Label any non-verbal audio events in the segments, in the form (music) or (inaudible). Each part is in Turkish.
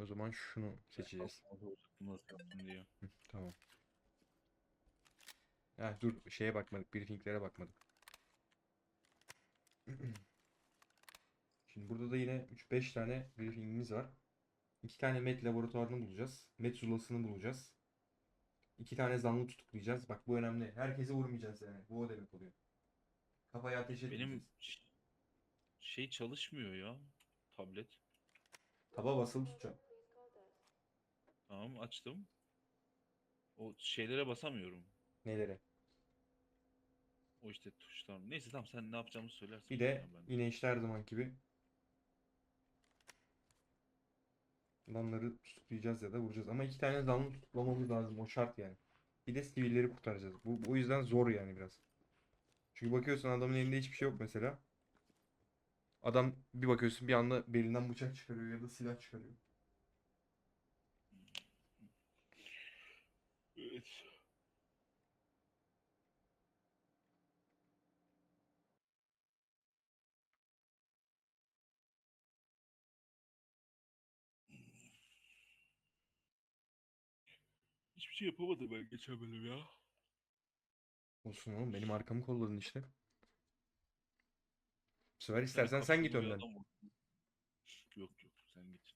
O zaman şunu seçeceğiz. Hı, tamam. Ha, dur şeye bakmadık. Briefinglere bakmadık. (clears throat) Şimdi burada da yine 3-5 tane briefingimiz var. 2 tane met laboratuvarını bulacağız. Met zulasını bulacağız. 2 tane zanlı tutuklayacağız. Bak bu önemli. Herkese vurmayacağız yani. Bu o demek oluyor. Kafaya ateş Benim etmeyeceğiz. ş- şey çalışmıyor ya. Tablet. Taba basılı tutacağım. Tamam açtım. O şeylere basamıyorum. Nelere? O işte tuşlar. Neyse tamam sen ne yapacağımı söylersin. Bir de yapacağım ben. yine işte her zaman gibi adamları tutuklayacağız ya da vuracağız. Ama iki tane zanlı tutuklamamız lazım. O şart yani. Bir de sivilleri kurtaracağız. Bu o yüzden zor yani biraz. Çünkü bakıyorsun adamın elinde hiçbir şey yok mesela. Adam bir bakıyorsun bir anda belinden bıçak çıkarıyor ya da silah çıkarıyor. Evet. Hiçbir şey yapamadım ben geçen bölüm ya. Olsun oğlum benim arkamı kolladın işte. Bu sefer istersen sen git önden. Yok yok sen git.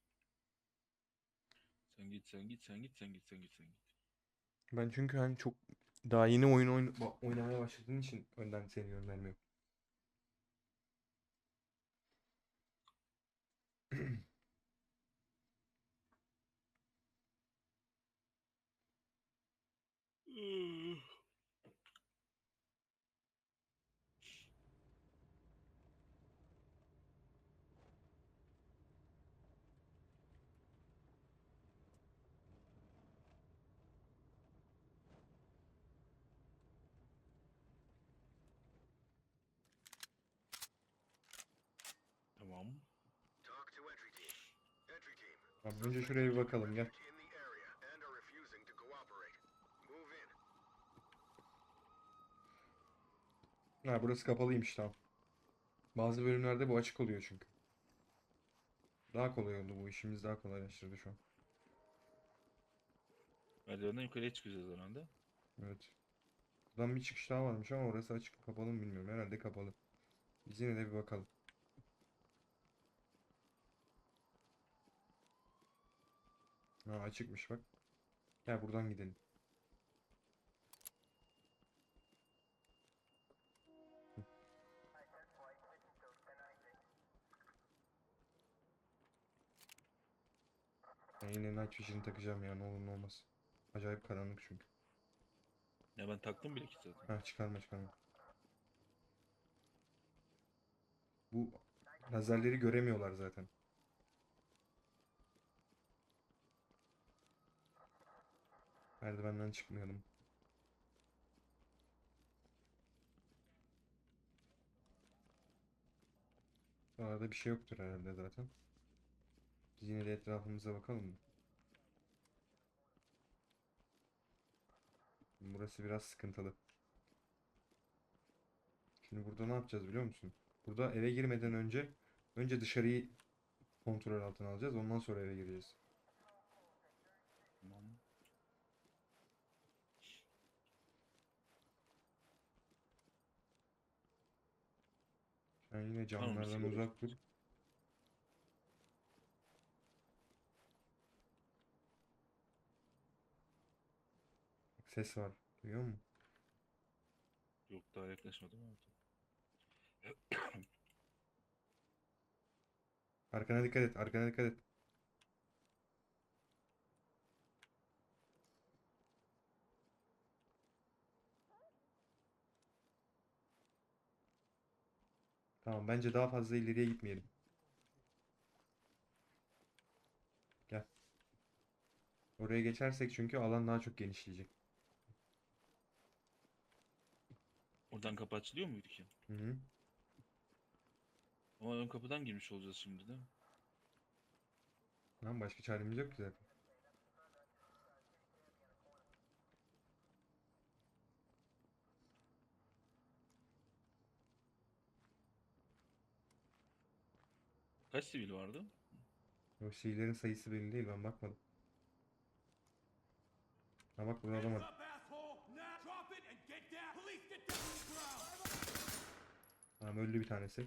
Sen git sen git sen git sen git sen git sen git. Ben çünkü hani çok daha yeni oyun oyn oynamaya başladığın için önden seni yönlenmiyorum. (clears throat) Tamam, önce şuraya bir bakalım gel. Ha burası kapalıymış tamam. Bazı bölümlerde bu açık oluyor çünkü. Daha kolay oldu bu işimiz daha kolaylaştırdı şu an. Merdivenden yukarıya çıkacağız herhalde. Evet. Buradan bir çıkış daha varmış ama orası açık mı kapalı mı bilmiyorum. Herhalde kapalı. Biz yine de bir bakalım. Ha açıkmış bak. Gel buradan gidelim. Ben yine Night Vision'ı takacağım ya ne olur ne olmaz. Acayip karanlık çünkü. Ya ben taktım bile ki zaten. Ha çıkarma çıkarma. Bu lazerleri göremiyorlar zaten. Merdivenden çıkmayalım. Arada bir şey yoktur herhalde zaten. Biz yine de etrafımıza bakalım mı? Burası biraz sıkıntılı. Şimdi burada ne yapacağız biliyor musun? Burada eve girmeden önce önce dışarıyı kontrol altına alacağız. Ondan sonra eve gireceğiz. Tamam. Sen yine Tamam, camlardan sigara uzak dur. Bak Ses var. Duyuyor musun? Yok daha yaklaşmadım ama. Arkana dikkat et. Arkana dikkat et. Tamam bence daha fazla ileriye gitmeyelim. Gel. Oraya geçersek çünkü alan daha çok genişleyecek. Oradan kapı açılıyor muydu ki? Hı hı. Ama ön kapıdan girmiş olacağız şimdi de. Lan başka çaremiz yok ki zaten. Kaç sivil vardı? O şeylerin sayısı belli değil ben bakmadım. Ha bak the ground! Tamam öldü bir tanesi.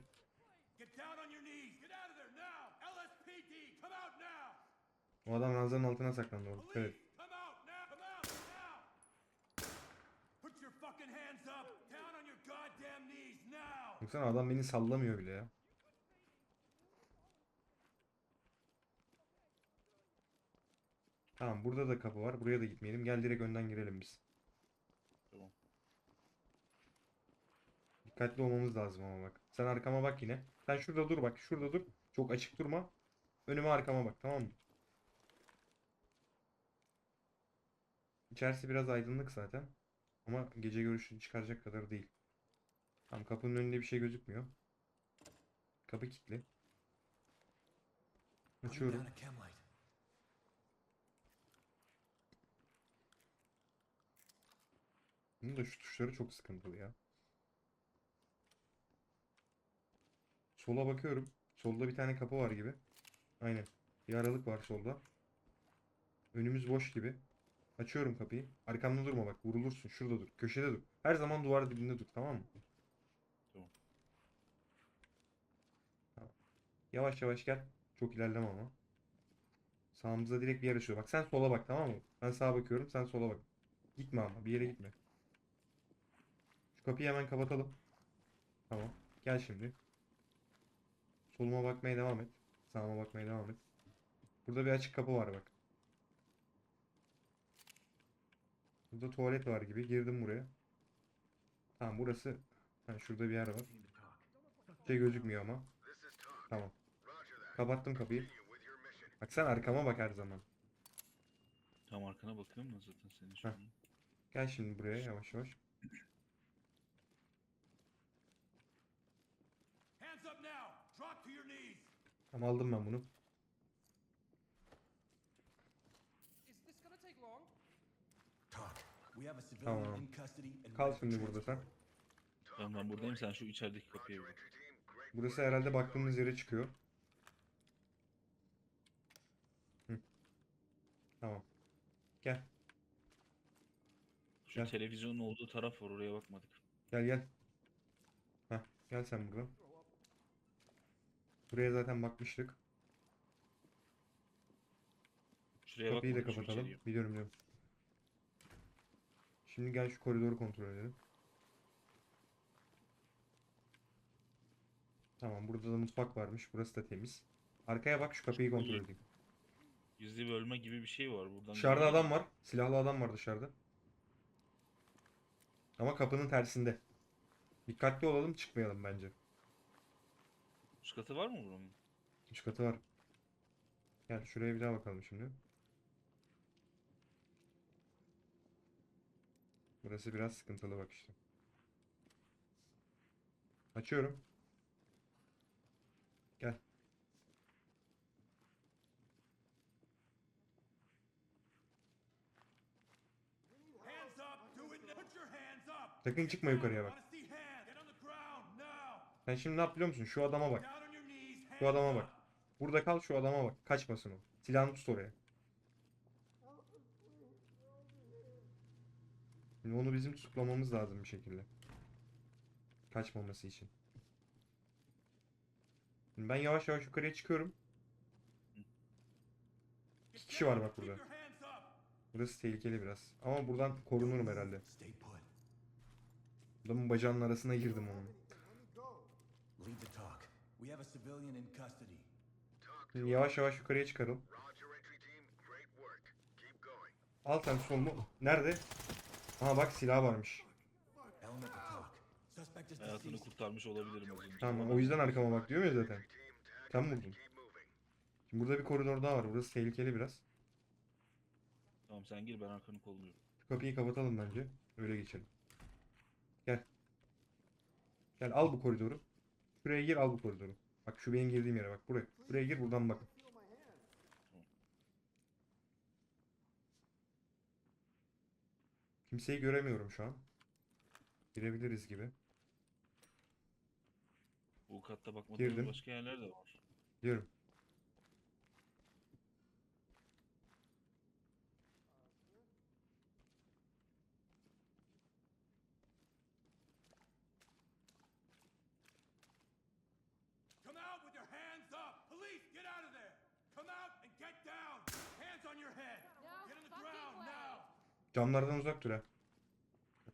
O adam ranzanın altına saklandı orada. Evet. Put your fucking hands up! Down on your goddamn knees now! Baksana adam beni sallamıyor bile ya. Tamam burada da kapı var. Buraya da gitmeyelim. Gel direkt önden girelim biz. Tamam. Dikkatli olmamız lazım ama bak. Sen arkama bak yine. Sen şurada dur bak. Şurada dur. Çok açık durma. Önüme arkama bak tamam mı? İçerisi biraz aydınlık zaten. Ama gece görüşünü çıkaracak kadar değil. Tamam kapının önünde bir şey gözükmüyor. Kapı kilitli. Açıyorum. Bunun da şu tuşları çok sıkıntılı ya. Sola bakıyorum. Solda bir tane kapı var gibi. Aynen. Bir aralık var solda. Önümüz boş gibi. Açıyorum kapıyı. Arkamda durma bak. Vurulursun. Şurada dur. Köşede dur. Her zaman duvar dibinde dur. Tamam mı? Tamam. Tamam. Yavaş yavaş gel. Çok ilerleme ama. Sağımızda direkt bir yer açıyor. Bak sen sola bak tamam mı? Ben sağa bakıyorum. Sen sola bak. Gitme ama. Bir yere gitme. Kapıyı hemen kapatalım. Tamam. Gel şimdi. Soluma bakmaya devam et. Sağıma bakmaya devam et. Burada bir açık kapı var bak. Burada tuvalet var gibi. Girdim buraya. Tamam burası. Ha, şurada bir yer var. Şey gözükmüyor ama. Tamam. Kapattım kapıyı. Bak sen arkama bak her zaman. Tam arkana bakıyorum da zaten senin şu Heh. an. Gel şimdi buraya yavaş yavaş. Hands up now! Drop to your knees! Tamam aldım ben bunu. Tamam. Kal şimdi burada sen. Tamam ben buradayım sen şu içerideki kapıya bak. Burası herhalde baktığımız yere çıkıyor. Hı. Tamam. Gel. Şu Gel. televizyonun olduğu taraf var oraya bakmadık. Gel gel. Heh, gel sen buradan. Buraya zaten bakmıştık. Şuraya Kapıyı da kapatalım. Biliyorum biliyorum. Şimdi gel şu koridoru kontrol edelim. Tamam burada da mutfak varmış. Burası da temiz. Arkaya bak şu kapıyı kontrol edeyim. Gizli bölme gibi bir şey var buradan. Dışarıda adam var. Silahlı adam var dışarıda. Ama kapının tersinde. Dikkatli olalım çıkmayalım bence. Üst katı var mı buranın? Üç katı var. Gel şuraya bir daha bakalım şimdi. Burası biraz sıkıntılı bak işte. Açıyorum. Gel. Sakın çıkma yukarıya bak. Sen şimdi ne yap biliyor musun? Şu adama bak. Down on your knees, Şu adama bak. Burada kal şu adama bak. Kaçmasın o. Silahını tut oraya. Şimdi onu bizim tutuklamamız lazım bir şekilde. Kaçmaması için. Şimdi ben yavaş yavaş yukarıya çıkıyorum. İki kişi var bak burada. Burası tehlikeli biraz. Ama buradan korunurum herhalde. Adamın bacağının arasına girdim onun. Şimdi yavaş yavaş yukarıya çıkarım. Roger, entry team. Great work. Keep going. Al sen solunu. Nerede? Aha bak silah varmış. Hayatını kurtarmış olabilirim az önce. Tamam o yüzden arkama bak diyor ya zaten. Sen vurdun. Şimdi burada bir koridor daha var. Burası tehlikeli biraz. Tamam sen gir ben arkanı kolluyorum. Kapıyı kapatalım bence. Öyle geçelim. Gel. Gel al bu koridoru. Şuraya gir al bu koridoru. Bak şu benim girdiğim yere bak. Buraya. Buraya gir buradan bak. Kimseyi göremiyorum şu an. Girebiliriz gibi. Bu katta bakmadığımız Girdim. başka yerler de var. Diyorum. Camlardan uzak dur ha.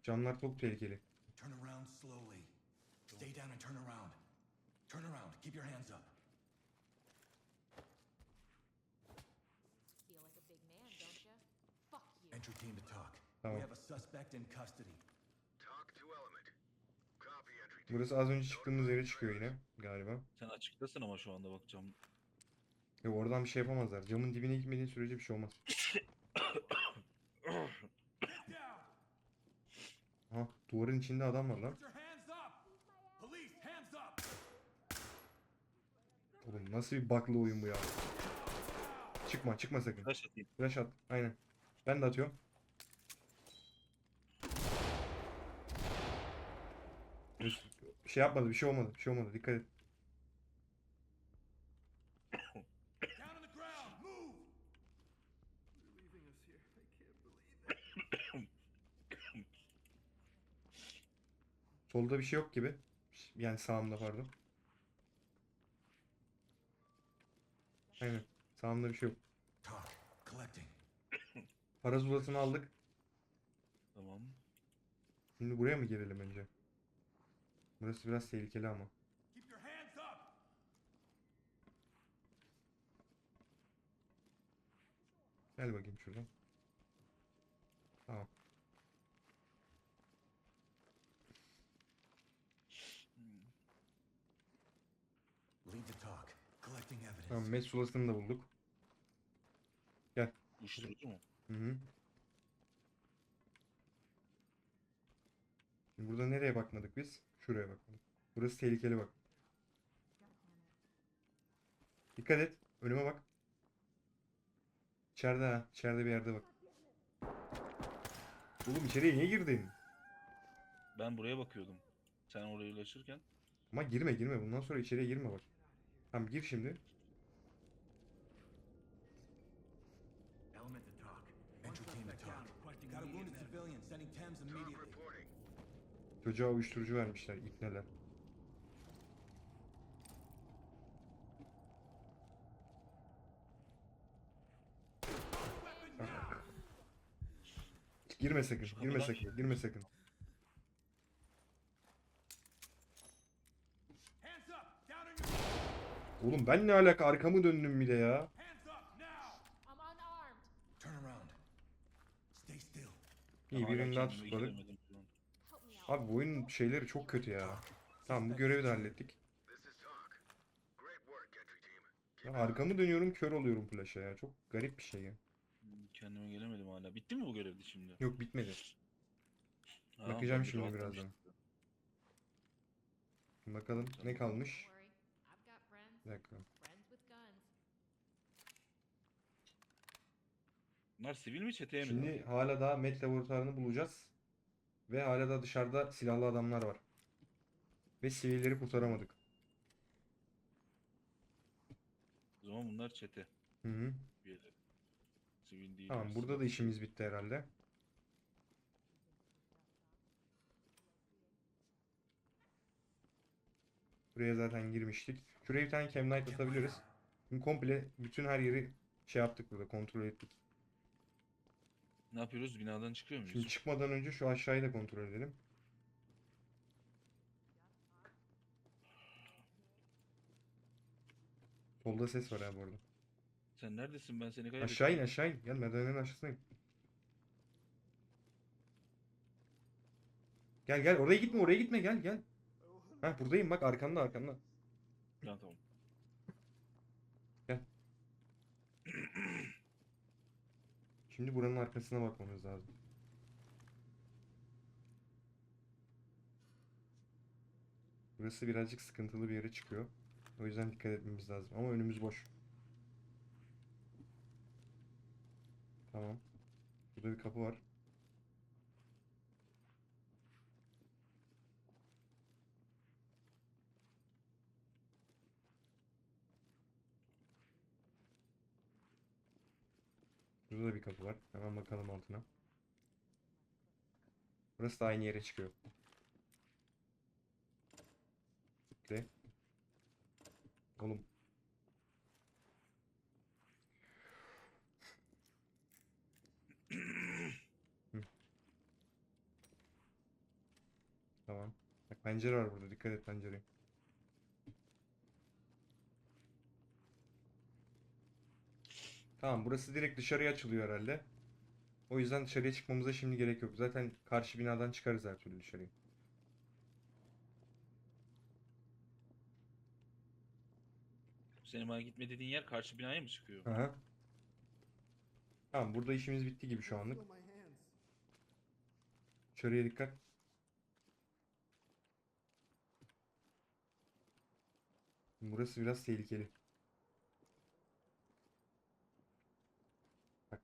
Camlar çok tehlikeli. Turn around slowly. Stay down and turn around. Turn around. Keep your hands up. Feel like a big man, don't you? Fuck you. Entry team to talk. Tamam. We have a suspect in custody. Talk to element. Copy entry team. Burası az önce çıktığımız yere çıkıyor yine galiba. Sen açıktasın ama şu anda bakacağım. Ya oradan bir şey yapamazlar. Camın dibine gitmediğin sürece bir şey olmaz. (coughs) Aha duvarın içinde adam var lan. Oğlum nasıl bir bug'lı oyun bu ya. Çıkma çıkma sakın. Flash atayım. Flash at. Aynen. Ben de atıyorum. Şey yapmadı, bir şey olmadı, bir şey olmadı. Dikkat et. Down on the ground. Move. Solda bir şey yok gibi. Yani sağımda pardon. Aynen. Sağımda bir şey yok. Talk. Collecting. Para zulasını aldık. Tamam. Şimdi buraya mı girelim önce? Burası biraz tehlikeli ama. Gel bakayım şuradan. Tamam. Lead the talk. Collecting evidence. Tamam, met sulasını da bulduk. Uyuşturucu mu? Hı hı. Şimdi burada nereye bakmadık biz? Şuraya bakmadık. Burası tehlikeli bak. Dikkat et. Önüme bak. İçeride ha. İçeride bir yerde bak. Oğlum içeriye niye girdin? Ben buraya bakıyordum. Sen oraya ulaşırken. Ama girme girme. Bundan sonra içeriye girme bak. Tamam gir şimdi. Çocuğa uyuşturucu vermişler. İpneler. Girme sakın. Girme sakın. Girme sakın. Oğlum ben ne alaka arkamı döndüm bir de ya. İyi kendime tutmadık. gelemedim şu an. Help me out. Abi bu oyunun şeyleri çok kötü ya. Tamam bu görevi de hallettik. Ya arkamı dönüyorum kör oluyorum flash'a ya. Çok garip bir şey ya. Kendime gelemedim hala. Bitti mi bu görevdi şimdi? Yok bitmedi. Ha, Bakacağım şimdi birazdan. Bakalım ne kalmış. Bir dakika. Bunlar sivil mi çeteye mi? Şimdi hala daha met laboratuvarını bulacağız. Ve hala da dışarıda silahlı adamlar var. Ve sivilleri kurtaramadık. O zaman bunlar çete Hı hı. üyeleri. Sivil değil. Tamam burada da işimiz bitti herhalde. Buraya zaten girmiştik. Şuraya bir tane Cam Knight atabiliriz. Şimdi komple bütün her yeri şey yaptık burada kontrol ettik. Ne yapıyoruz? Binadan çıkıyor muyuz? Şimdi çıkmadan önce şu aşağıyı da kontrol edelim. Solda ses var abi orada. Sen neredesin? Ben seni kaybettim. Aşağı in aşağı in. Gel merdivenin aşağısına in. Gel gel oraya gitme oraya gitme gel gel. Ha buradayım bak arkanda arkanda. Ha, tamam. Şimdi buranın arkasına bakmamız lazım. Burası birazcık sıkıntılı bir yere çıkıyor. O yüzden dikkat etmemiz lazım. Ama önümüz boş. Tamam. Burada bir kapı var. Şurada da bir kapı var. Hemen bakalım altına. Burası da aynı yere çıkıyor. Gitti. Oğlum. tamam. Bak pencere var burada. Dikkat et pencereye. Tamam burası direkt dışarıya açılıyor herhalde. O yüzden dışarıya çıkmamıza şimdi gerek yok. Zaten karşı binadan çıkarız her türlü dışarıya. Senin bana gitme dediğin yer karşı binaya mı çıkıyor? Aha. Tamam burada işimiz bitti gibi şu anlık. Dışarıya dikkat. Burası biraz tehlikeli. Bak burada bir çatı arası var direkt. LSPD, don't hands on your head, dude. Hands up. I don't have Get anything to down do with now.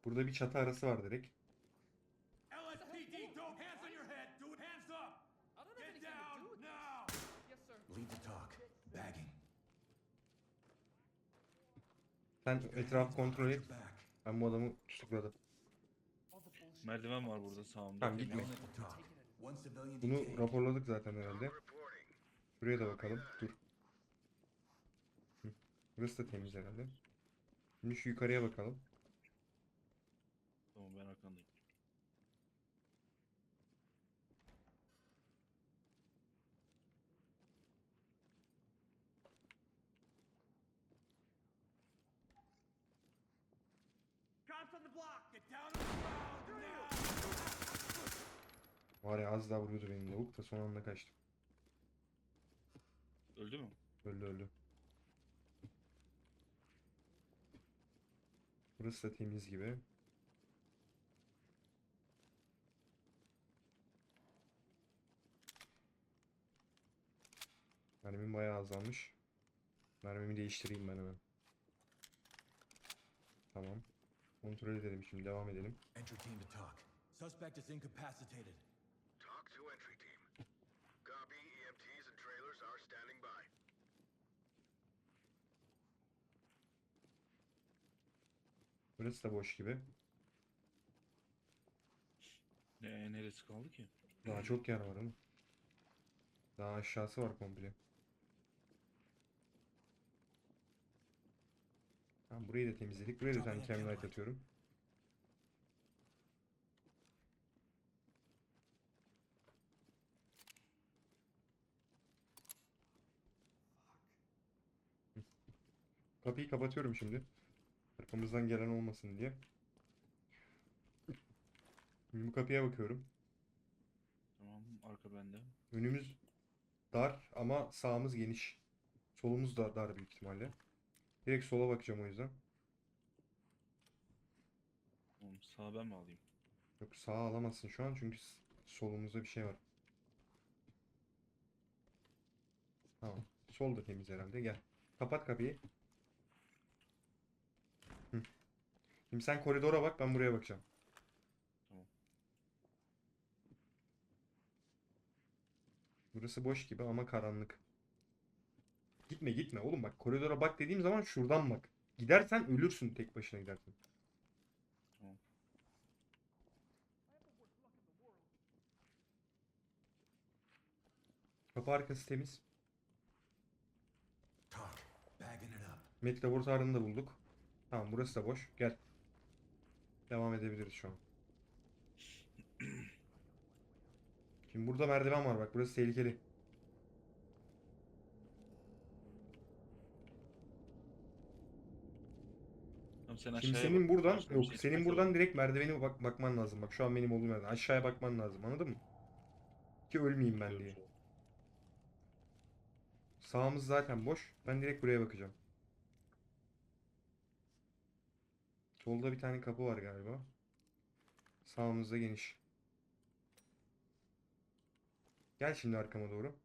Yes, sir. Lead the talk. Bagging. Sen etrafı kontrol et. Ben bu adamı tutukladım. Merdiven var burada sağımda. Tamam, gitme. Bunu raporladık zaten herhalde. Buraya da bakalım. Dur. Burası da temiz herhalde. Şimdi şu yukarıya bakalım. Tamam ben arkandayım. Cops on the block. Get down on the ground now. Var ya az daha vuruyordu benim lavuk da son anda kaçtım. Öldü mü? Öldü öldü. Burası da temiz gibi. Mermim bayağı azalmış. Mermimi değiştireyim ben hemen. Tamam. Kontrol edelim şimdi devam edelim. Entry team to talk. Suspect is incapacitated. Talk to entry team. Copy. EMTs and trailers are standing by. Burası da boş gibi. Ne, neresi kaldı ki? Daha çok yer var ama. Daha aşağısı var komple. Tamam burayı da temizledik. Buraya da tane cam light atıyorum. Kapıyı kapatıyorum şimdi. Arkamızdan gelen olmasın diye. Şimdi bu kapıya bakıyorum. Tamam arka bende. Önümüz dar ama sağımız geniş. Solumuz da dar büyük ihtimalle. Direkt sola bakacağım o yüzden. Tamam sağ ben mi alayım? Yok sağa alamazsın şu an çünkü solumuzda bir şey var. Tamam. Sol da temiz herhalde. Gel. Kapat kapıyı. Hı. Şimdi sen koridora bak ben buraya bakacağım. Tamam. Burası boş gibi ama karanlık. Gitme gitme oğlum bak koridora bak dediğim zaman şuradan bak. Gidersen ölürsün tek başına gidersen. Kapı arkası temiz. Met laboratuvarını da bulduk. Tamam burası da boş. Gel. Devam edebiliriz şu an. Şimdi burada merdiven var bak burası tehlikeli. Tamam sen Şimdi aşağıya senin bak. buradan Başka bir yok şey senin çıkarsa buradan direkt merdiveni bak bakman lazım. Bak şu an benim olduğum yerden. Aşağıya bakman lazım. Anladın mı? Ki ölmeyeyim ben diye. Sağımız zaten boş. Ben direkt buraya bakacağım. Solda bir tane kapı var galiba. Sağımızda geniş. Gel şimdi arkama doğru.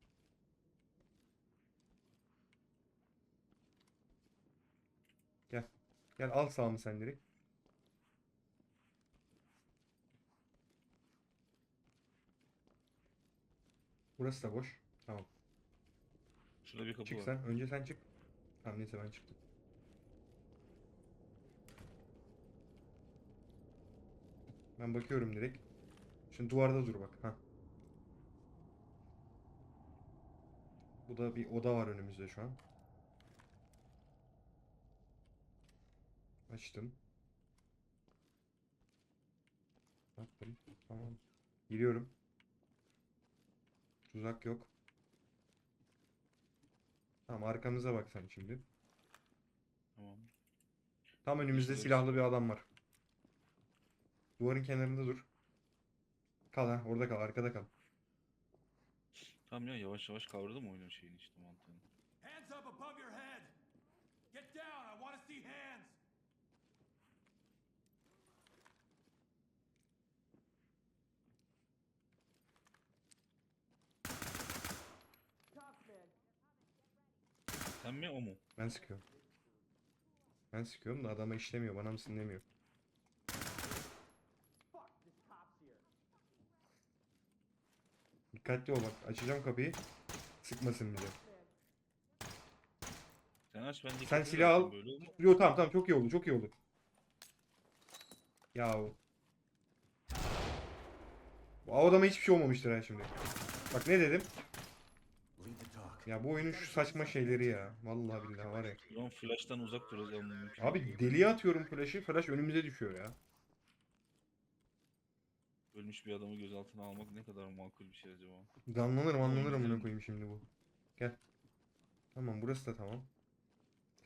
Gel. Gel al sağımı sen direkt. Burası da boş. Tamam. Şurada bir kapı Çık var. sen. Önce sen çık. Tamam neyse ben çıktım. Ben bakıyorum direkt. Şimdi duvarda dur bak. Ha. Bu da bir oda var önümüzde şu an. Açtım. Attım. Tamam. Giriyorum. Tuzak yok. Tamam arkamıza bak sen şimdi. Tamam. Tam önümüzde Geçiyoruz. silahlı bir adam var. Duvarın kenarında dur. Kal ha orada kal arkada kal. Tamam ya yavaş yavaş kavradım oyunun şeyini işte mantığını. Hands up above your head. Get down. I want to see hands. Sen mi o mu? Ben sıkıyorum. Ben sıkıyorum da adama işlemiyor bana mısın demiyor. Dikkatli ol bak açacağım kapıyı. Sıkmasın bize. Sen aç ben Sen silah al. bırakayım Böyle olma. Yo tamam tamam çok iyi oldu çok iyi oldu. Yahu. Bu adama hiçbir şey olmamıştır ha şimdi. Bak ne dedim? Ya bu oyunun şu saçma şeyleri ya. Vallahi billahi var ya. Ulan flash'tan uzak duracağım. mümkün Abi değil. deliye atıyorum flash'ı. Flash önümüze düşüyor ya. Ölmüş bir adamı gözaltına almak ne kadar makul bir şey acaba? Danlanırım anlanırım buna koyayım şimdi bu. Gel. Tamam burası da tamam.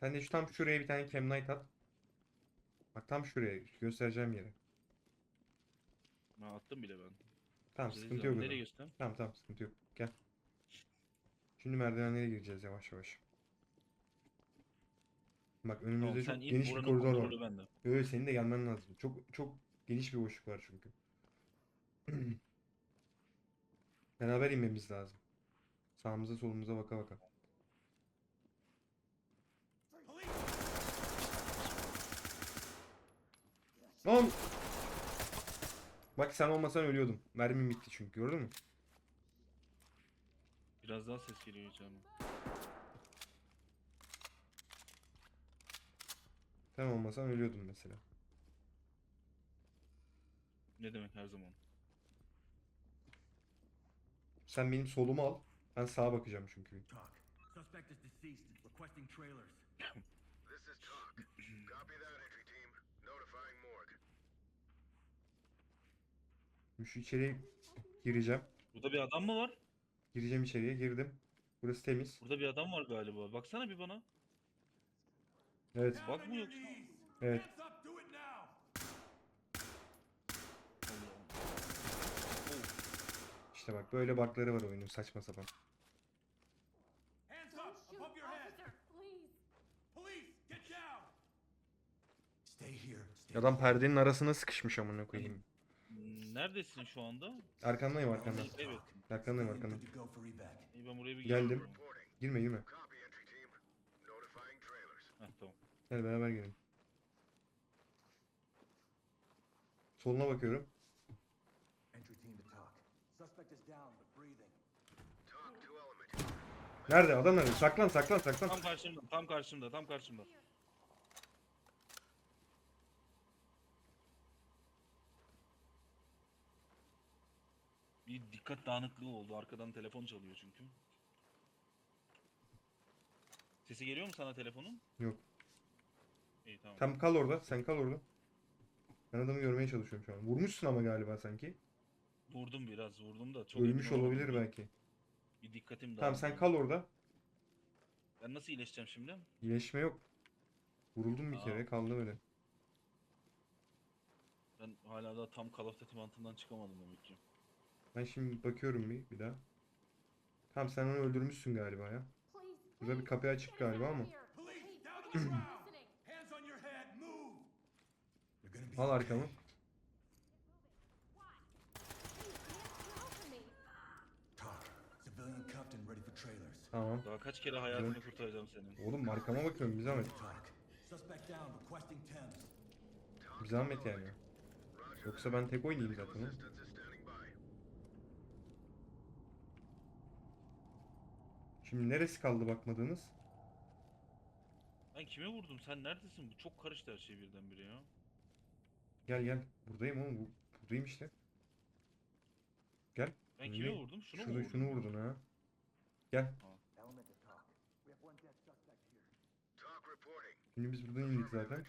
Sen de şu tam şuraya bir tane Cam Knight at. Bak tam şuraya göstereceğim yere. Ben attım bile ben. Tamam sıkıntı yok. o Nereye zaman. göster? Tamam tamam sıkıntı yok. Gel. Şimdi merdivenlere gireceğiz yavaş yavaş. Bak önümüzde Tamam sen çok in geniş bir buranın koridor var. kontrolü bende. Yo, senin de gelmen lazım. Çok çok geniş bir boşluk var çünkü. (clears throat) Beraber inmemiz lazım. Sağımıza solumuza baka baka. Lan! Bak sen olmasan ölüyordum. Mermim bitti çünkü gördün mü? Biraz daha ses geliyor canım. Sen olmasan ölüyordum mesela. Ne demek her zaman? Sen benim solumu al. Ben sağa bakacağım çünkü. Talk. Suspect is deceased. Requesting trailers. This is talk. Copy that, entry team. Notifying morgue. Şu içeriye gireceğim. Burada bir adam mı var? Gireceğim içeriye girdim. Burası temiz. Burada bir adam var galiba. Baksana bir bana. Evet. Bak mı yoksa? Evet. İşte bak böyle bakları var oyunun saçma sapan. Adam perdenin arasına sıkışmış amına koyayım. Neredesin şu anda? Arkandayım arkanda. Evet. Arkandayım arkanda. İyi ben buraya bir Geldim. geliyorum. Girme girme. Heh, tamam. Gel beraber girelim. Soluna bakıyorum. Nerede? Adam nerede? Saklan saklan saklan. Tam karşımda, tam karşımda, tam karşımda. Bir dikkat dağınıklığı oldu. Arkadan telefon çalıyor çünkü. Sesi geliyor mu sana telefonun? Yok. İyi tamam. Tam kal orada. Sen kal orada. Ben adamı görmeye çalışıyorum şu an. Vurmuşsun ama galiba sanki. Vurdum biraz, vurdum da çok Ölmüş olabilir belki. Bir dikkatim Tamam dağıldı. sen kal orada. Ben nasıl iyileşeceğim şimdi? İyileşme yok. Vuruldum bir Aa. kere kaldı böyle. Ben hala da tam Call of Duty mantığından çıkamadım demek ki. Ben şimdi bakıyorum bir, bir daha. Tamam sen onu öldürmüşsün galiba ya. Burada bir kapı açık galiba ama. (clears throat) Al arkamı. Tamam. Daha kaç kere hayatını kurtaracağım senin? Oğlum arkama bakıyorum bir zahmet. Bir zahmet yani. Yoksa ben tek oynayayım zaten. oğlum. Assistance is standing by. Şimdi neresi kaldı bakmadığınız? Ben kime vurdum? Sen neredesin? Bu çok karıştı her şey birdenbire ya. Gel gel. Buradayım oğlum. Bu, buradayım işte. Gel. Ben kime vurdum? Şunu Şurada vurdum? şunu vurdun ha. Gel. Şimdi biz buradan indik zaten.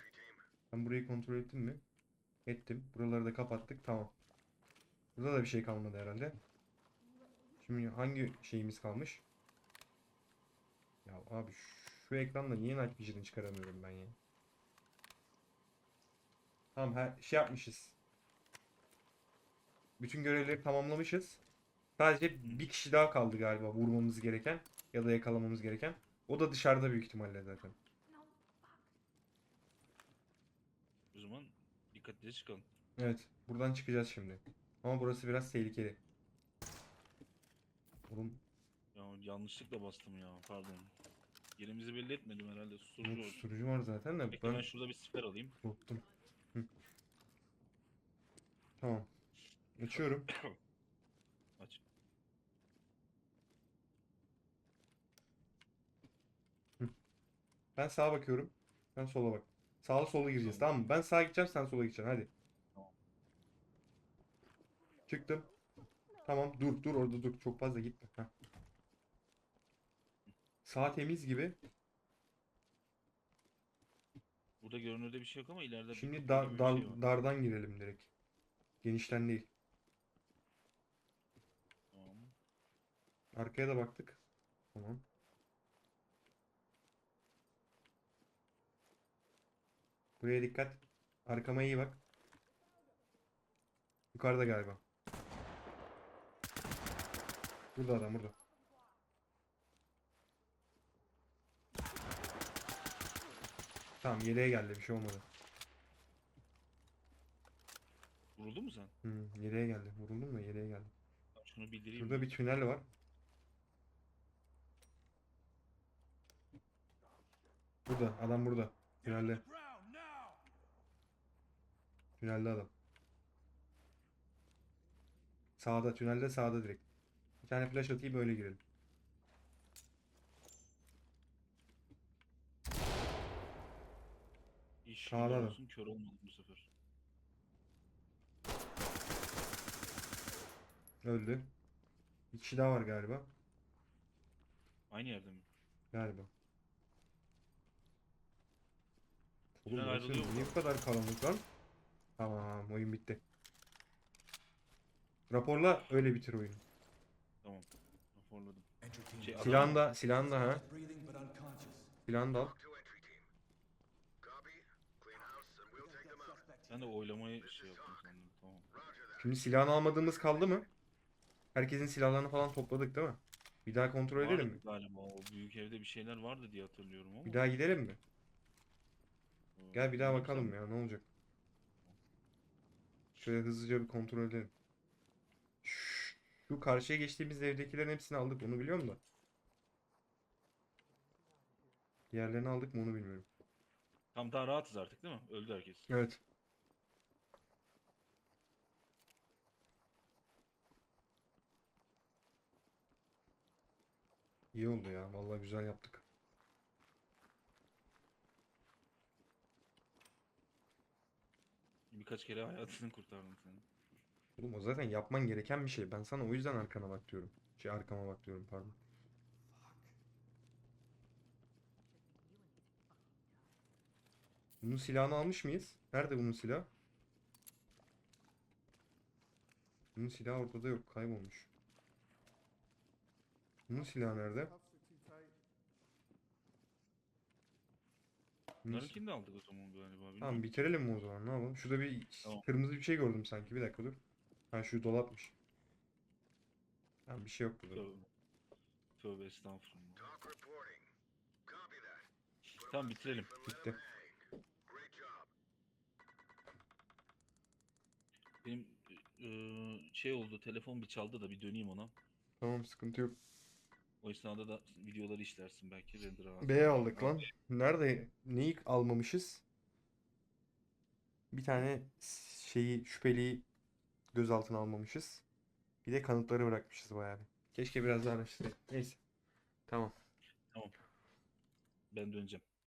Ben burayı kontrol ettim mi? Ettim. Buraları da kapattık. Tamam. Burada da bir şey kalmadı herhalde. Şimdi hangi şeyimiz kalmış? Ya abi şu ekranda niye Night Vision'ı çıkaramıyorum ben ya? Tamam her şey yapmışız. Bütün görevleri tamamlamışız. Sadece bir kişi daha kaldı galiba vurmamız gereken ya da yakalamamız gereken. O da dışarıda büyük ihtimalle zaten. O zaman dikkatli çıkalım. Evet, buradan çıkacağız şimdi. Ama burası biraz tehlikeli. Oğlum, Ya yanlışlıkla bastım ya pardon. Yerimizi belli etmedim herhalde susturucu oldu. susturucu var zaten de Bekle ben ben şurada bir siper alayım. Hı. Tamam. Açıyorum. (coughs) Aç. Ben sağa bakıyorum. Sen sola bak. Sağlı sola gireceğiz tamam mı? Ben sağa gideceğim sen sola gideceksin hadi. Tamam. Çıktım. Tamam dur dur orada dur. Çok fazla gitme. Heh. Sağ temiz gibi. Burada görünürde bir şey yok ama ileride Şimdi dar, bir dar- şey var. dardan girelim direkt. Genişten değil. Tamam. Arkaya da baktık. Tamam. Buraya dikkat. Arkama iyi bak. Yukarıda galiba. Burada adam burada. Tamam yeleğe geldi bir şey olmadı. Vuruldu mu sen? Hı, yeleğe geldi. Vuruldum da yeleğe geldi. Tamam, şunu bildireyim. Şurada bir tünel var. Burada adam burada. Tünelde. Tünelde adam. Sağda tünelde sağda direkt. Bir tane flash atayım böyle girelim. Sağda da. olsun kör olmadım bu sefer. Öldü. Bir kişi daha var galiba. Aynı yerde mi? Galiba. Oğlum Tünel burası ayrılıyor mu? niye bu kadar karanlık lan? Tamam oyun bitti. Raporla öyle bitir oyunu. Tamam. Raporladım. Şey. Silahını da, silahını da ha. Breathing but unconscious. Silahını da al. Talk to entry team. Copy. Clean house and we'll take them out. Sen de oylamayı şey yaptın sandım. Tamam. Şimdi silahını almadığımız kaldı mı? Herkesin silahlarını falan topladık değil mi? Bir daha kontrol edelim mi? Vardı Galiba o büyük evde bir şeyler vardı diye hatırlıyorum ama. Bir daha gidelim mi? Ee, Gel bir daha bilmiyorum bakalım sen- ya ne olacak? Şöyle hızlıca bir kontrol edelim. Şu karşıya geçtiğimiz evdekilerin hepsini aldık onu biliyorum da. Diğerlerini aldık mı onu bilmiyorum. Tam daha rahatız artık değil mi? Öldü herkes. Evet. İyi oldu ya. Vallahi güzel yaptık. Birkaç kere hayatını kurtardım senin. Oğlum o zaten yapman gereken bir şey. Ben sana o yüzden arkana bak diyorum. Şey arkama bak diyorum pardon. Bunun silahını almış mıyız? Nerede bunun silahı? Bunun silahı ortada yok. Kaybolmuş. Bunun silahı nerede? Bunlarınkini de aldık o zaman galiba. bilmiyorum. Tamam bitirelim mi o zaman? Ne yapalım? Şurada bir Tamam. kırmızı bir şey gördüm sanki. Bir dakika dur. Ha şu dolapmış. Tamam bir şey yok burada. Tövbe. Tövbe estağfurullah. Tamam bitirelim. Bitti. Benim eee, şey oldu telefon bir çaldı da bir döneyim ona. Tamam sıkıntı yok. O esnada da videoları işlersin belki render ağzına. B aldık lan. Nerede? Neyi almamışız? Bir tane şeyi şüpheliyi gözaltına almamışız. Bir de kanıtları bırakmışız bayağı bir. Keşke biraz daha araştırsaydık. Neyse. Tamam. Ben döneceğim.